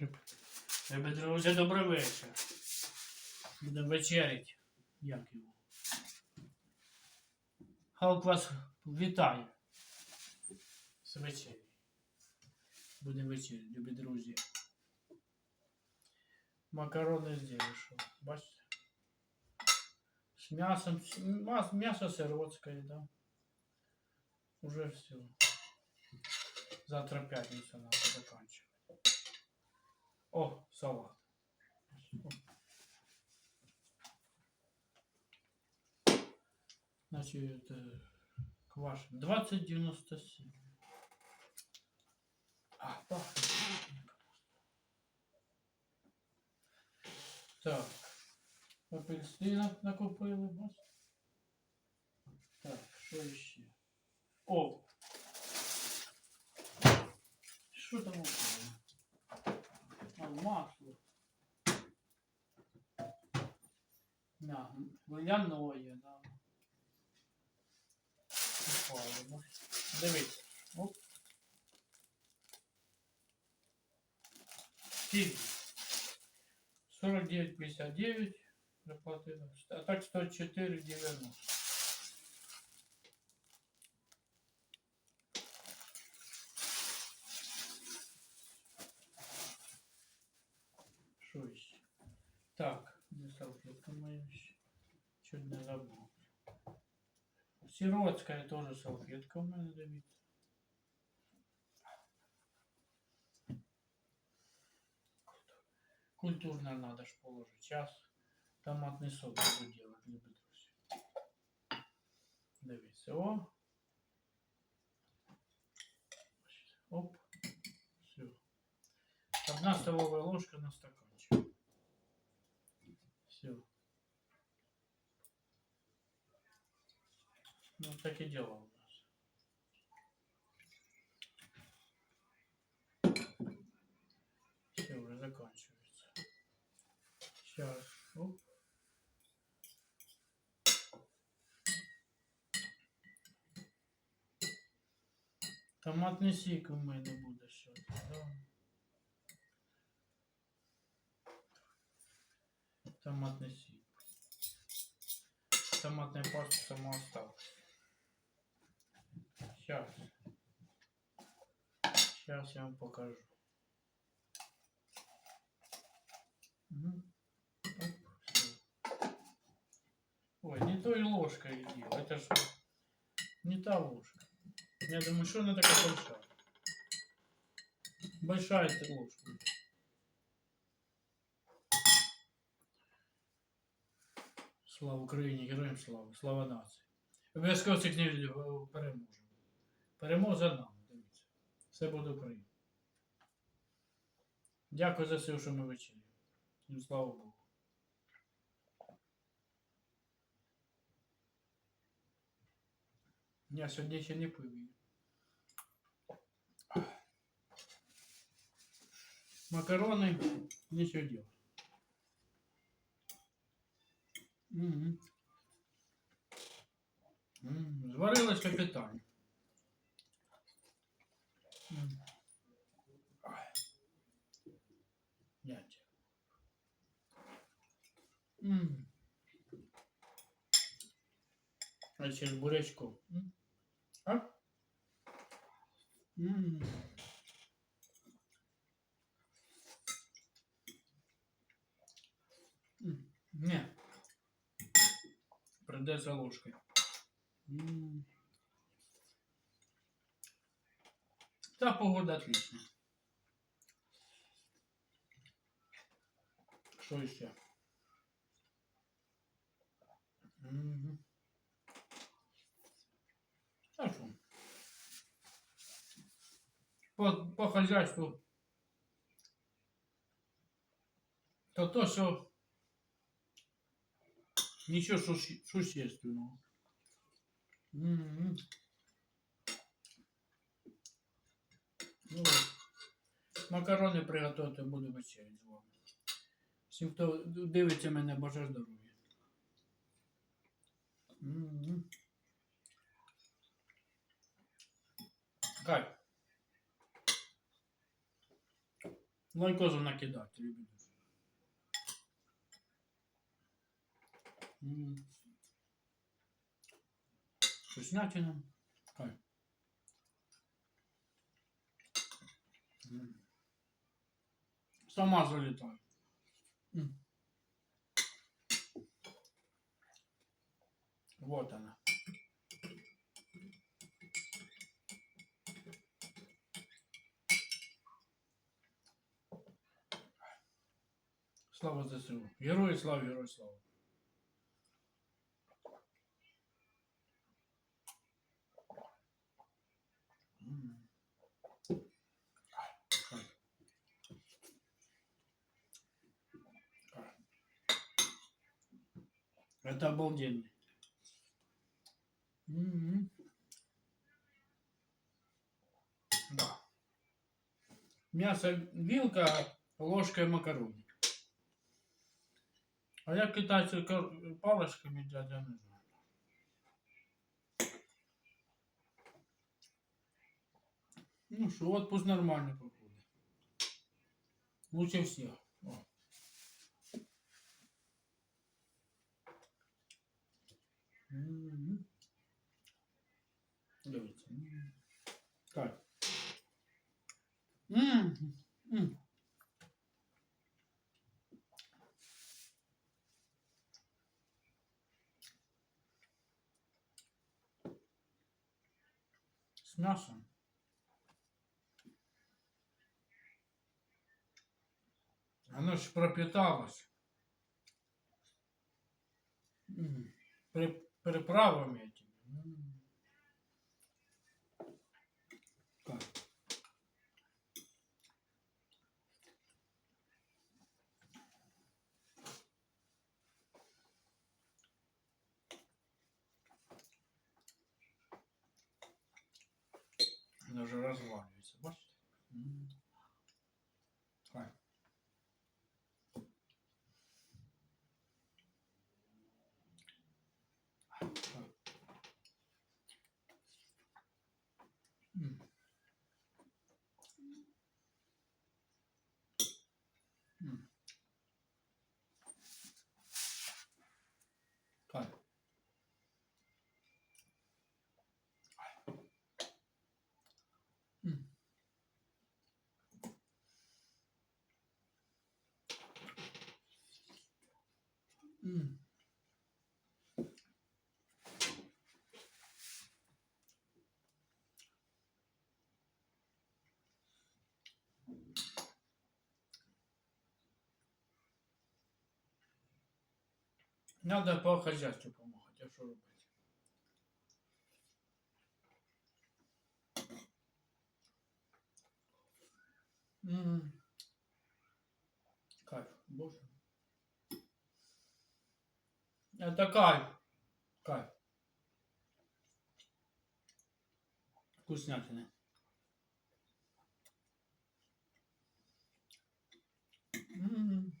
Любі друзі, добрий вечір. Будемо вечерять. Як його? Халк вас вітає. З вечері. Будемо вечерять, любі друзі. Макарони що? Бачите? З м'ясом, м'ясо сиротське, да? Уже все. Завтра пятница надо заканчивать. О, салат. Значит, кваш 2097. А, пахнет. Так. Апельсинок накупили. бачите? Так, що ще? О! Що там упало? А, масло. На, ляное, да. Да. Дивіться. Оп. Скільки? 49,59 заплатили. А так 104,90. Що ще? Так, де салфетка моя ще? Чуть не забув. Сиротская тоже салфетка у мене дивіться. Культурно надо ж положить. Сейчас томатный сок буду делать, любі друзі. Дивіться, о. Оп. Все. Одна столовая ложка на стаканчик. Все. Ну, так и дело у нас. Все, уже заканчивается. Сейчас. Оп. Томатний сік у мене буде щось. Да. Томатний сік. Томатная паста сама осталась. Сейчас. Сейчас я вам покажу. Мгм. Оп, всё. Ой, не той ложкой делал. Это же не та ложка. Я думаю, что она такая большая? Большая эта ложка. Слава Україні, героям слава, слава нації. Обов'язково цих не переможемо. Перемога за нами, дивіться. Все буде Україна. Дякую за все, що ми вечері. І слава Богу. Я сьогодні ще не пив. Макарони нічого делать. Мгм. М, Зварилась капітально. Гляньте. М. А ще з бурячком. М. А? М. М. Не. Придется ложкой. М. Та погода отлично. Что еще? Мгм. А? По, по хозяйству. То то, ничего суще- существенного. М. Ну, от. макарони приготувати буду вечерять з вами. Всім, хто дивиться мене, бажаю здоров'я. М. Кать. Лайкозу накидати, люблю. М. Вкуснятина. Кайф. М. Сама залетаю. Вот она. Слава ЗСУ. Герої слава, герої слава. Это обалденно. М. Да. Мясо вилка, ложка макарони. А як китайці кар- паличками їдять, я не знаю. Ну що, отпуск нормально проходить. Лучше всіх. О. Дивіться. Так. С мясом. Оно же пропиталось. При, приправами этими. Так. Оно же разваливается, бачите? М. Так. Так. М. М. Так. М. М. Надо по хозяйству помогать, а что робити? М. Кайф, боже. Это кайф. Кайф. Вкуснятина. М.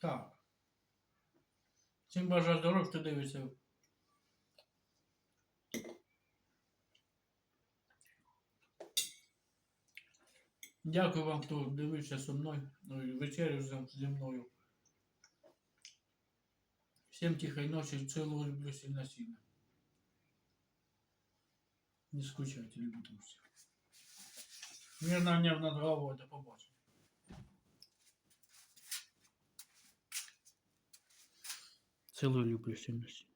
Так. Всім бажаю здоров'я, хто дивиться. Дякую вам, хто дивився зі мною. Ну, і вечерю зі зі мною. Всім тихої ночі, цілую, люблю сильно сильно. Не скучайте, любите всіх. Мирно небо над головою, до побачення. Цілую, люблю сильно сильно.